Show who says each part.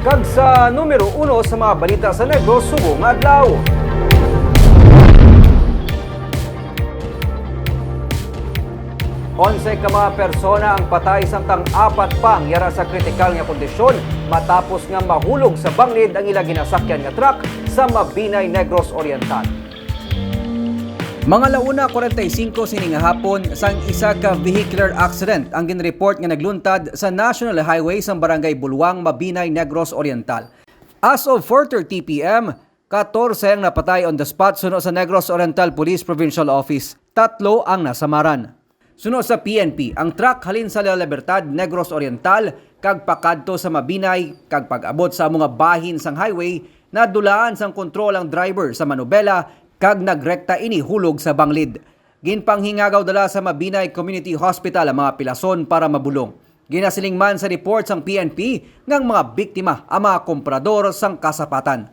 Speaker 1: Kag sa numero uno sa mga balita sa Negros, subong adlaw. Onse ka mga persona ang patay samtang apat pang yara sa kritikal nga kondisyon matapos nga mahulog sa banglid ang ila ginasakyan nga truck sa Mabinay, Negros Oriental. Mga launa 45 sining hapon sang isa ka vehicular accident ang ginreport nga nagluntad sa National Highway sa Barangay Bulwang, Mabinay, Negros Oriental. As of 4:30 PM, 14 ang napatay on the spot suno sa Negros Oriental Police Provincial Office. Tatlo ang nasamaran. Suno sa PNP, ang truck halin sa La Libertad, Negros Oriental, kag pakadto sa Mabinay, kag pag-abot sa mga bahin sang highway, nadulaan sang kontrol ang driver sa Manubela, kag nagrekta ini hulog sa banglid. Ginpanghingagaw dala sa Mabinay Community Hospital ang mga pilason para mabulong. Ginasiling man sa report sang PNP ngang mga biktima ang mga komprador sang kasapatan.